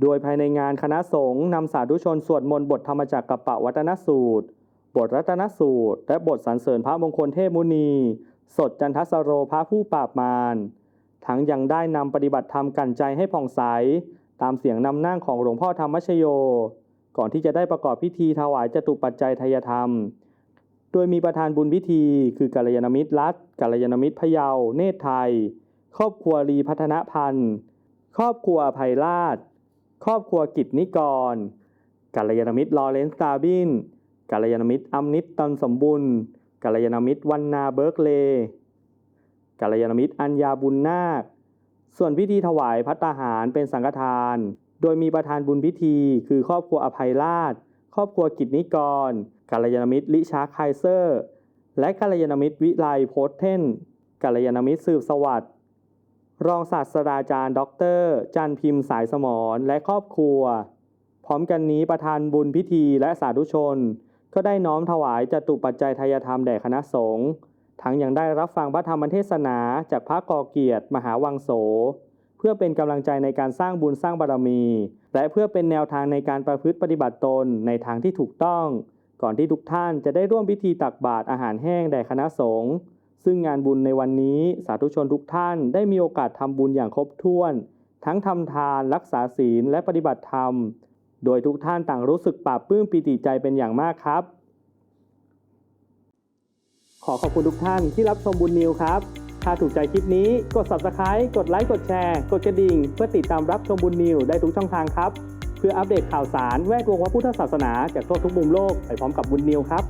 โดยภายในงานคณะสงฆ์นำสาธุชนสวดมนต์บทธรรมจักรกับปวัตนสูตร บทรัตนสูตร และบทสรรเสริญพระมงคลเทพมุนี สดจันทสโรพระผู้ปราบมารทั้งยังได้นำปฏิบัติธรรมกันใจให้ผ่องใส ตามเสียงนำนั่งของหลวงพ่อธรรมชโย ก่อนที่จะได้ประกอบพิธีถวายจตุปัจจัยทายธรรม โดยมีประธานบุญพิธี คือกัลยาณมิตรรัฐกัลยาณมิตรพยาเนตรไทย ครอบครัวรีพัฒนพันธ์ ครอบครัวภัยราช ครอบครัวกิจนิกรกัลยาณมิตรลอเรนซ์ตาบินกัลยาณมิตรอัมนิตตันสมบุญกัลยาณมิตรวันนาเบิร์กเลกัลยาณมิตรอัญญาบุญนาค ส่วนพิธีถวายพัตตาหารเป็นสังฆทาน โดยมีประธานบุญพิธี คือครอบครัวอภัยราช ครอบครัวกิจนิกรกัลยาณมิตรลิชาร์ไคเซอร์ และกัลยาณมิตรวิไลโพสเทนกัลยาณมิตรสืบสวัสดิ์ รองศาสตราจารย์ด็อกเตอร์จันพิมพ์สายสมรและครอบครัว พร้อมกันนี้ประธานบุญพิธีและสาธุชน ก็ได้น้อมถวายจตุปัจจัยทายธรรมแด่คณะสงฆ์ทั้งยังได้รับฟังพระธรรมเทศนาจากพระกอเกียรติมหาวังโส เพื่อเป็นกำลังใจในการสร้างบุญสร้างบารมี และเพื่อเป็นแนวทางในการประพฤติปฏิบัติตนในทางที่ถูกต้อง ก่อนที่ทุกท่านจะได้ร่วมพิธีตักบาตรอาหารแห้งแด่คณะสงฆ์ ซึ่งงานบุญในวันนี้สาธุชนทุกท่านได้มีโอกาสทำบุญอย่างครบถ้วน ทั้งทำทานรักษาศีลและปฏิบัติธรรม โดยทุกท่านต่างรู้สึกปลาบปลื้มปิติใจเป็นอย่างมากครับ ขอขอบคุณทุกท่านที่รับชมบุญนิวครับ ถ้าถูกใจคลิปนี้กด subscribe กดไลค์กดแชร์กดกระดิ่ง เพื่อติดตามรับชมบุญนิวได้ทุกช่องทางครับ เพื่ออัปเดตข่าวสารแวดวงพระพุทธศาสนาจากทั่วทุกมุมโลกไปพร้อมกับบุญนิวครับ